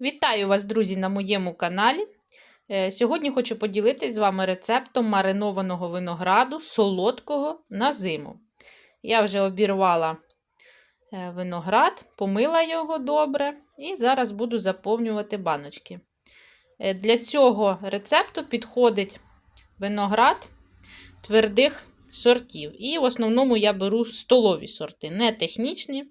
Вітаю вас, друзі, на моєму каналі. Е, Сьогодні хочу поділитися з вами рецептом маринованого винограду солодкого на зиму. Я вже обірвала е, виноград, помила його добре і зараз буду заповнювати баночки. Е, Для цього рецепту підходить виноград твердих сортів. І в основному я беру столові сорти, не технічні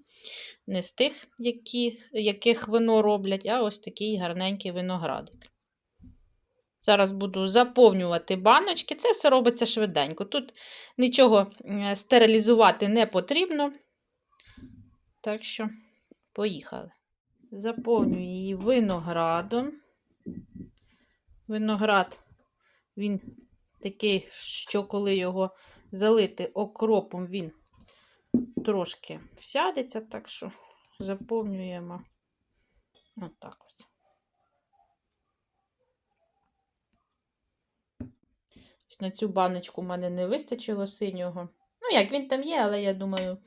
не з тих, які, яких вино роблять, а ось такий гарненький виноградик. Зараз буду заповнювати баночки. Це все робиться швиденько. Тут нічого стерилізувати не потрібно. Так що, поїхали. Заповнюю її виноградом. Виноград, він такий, що коли його залити окропом, він трошки всядеться, так що заповнюємо отак ось. Ось на цю баночку в мене не вистачило синього. Ну, як він там є, але я думаю,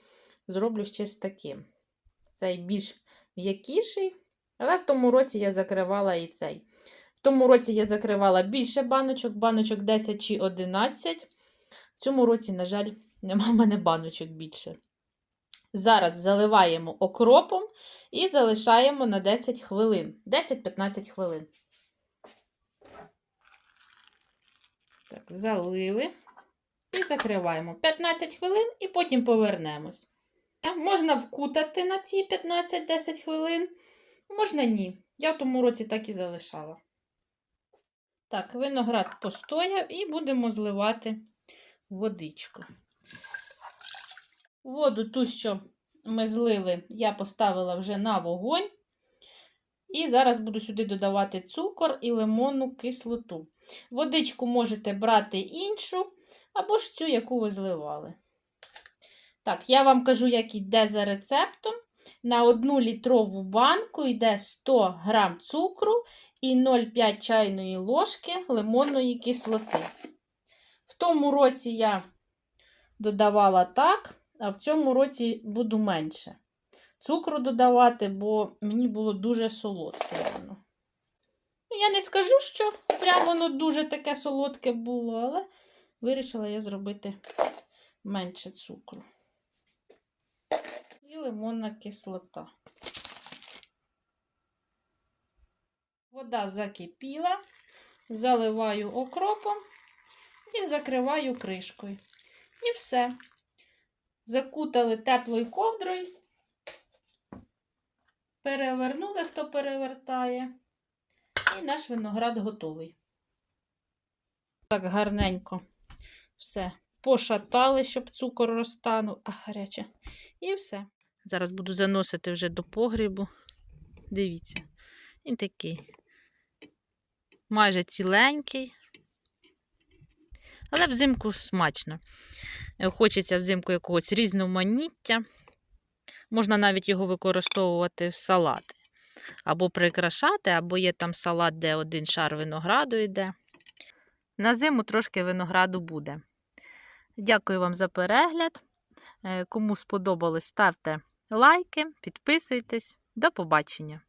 зроблю ще з таким. Цей більш м'якіший. Але в тому році я закривала і цей. В тому році я закривала більше баночок, баночок 10 чи 11. В цьому році, на жаль, нема в мене баночок більше. Зараз заливаємо окропом і залишаємо на 10 хвилин. 10-15 хвилин. Так, залили і закриваємо 15 хвилин і потім повернемось. Можна вкутати на ці 15-10 хвилин, можна ні. Я в тому році так і залишала. Так, виноград постояв і будемо зливати водичку. Воду ту, що ми злили, я поставила вже на вогонь. І зараз буду сюди додавати цукор і лимонну кислоту. Водичку можете брати іншу, або ж цю, яку ви зливали. Так, я вам кажу, як йде за рецептом. На 1 літрову банку йде 100 г цукру і 0,5 чайної ложки лимонної кислоти. В тому році я додавала так, а в цьому році буду менше. Цукру додавати, бо мені було дуже солодке. Ну, я не скажу, що прямо воно дуже таке солодке було, але вирішила я зробити менше цукру. І лимонна кислота. Вода закипіла, заливаю окропом і закриваю кришкою. І все. Закутали теплою ковдрою, перевернули, хто перевертає, і наш виноград готовий. Так гарненько все пошатали, щоб цукор розтанув, а гаряче. І все. Зараз буду заносити вже до погрібу. Дивіться, він такий майже ціленький. Але взимку смачно. Хочеться взимку якогось різноманіття. Можна навіть його використовувати в салати. Або прикрашати, або є там салат, де один шар винограду йде. На зиму трошки винограду буде. Дякую вам за перегляд. Кому сподобалось, ставте лайки, підписуйтесь. До побачення!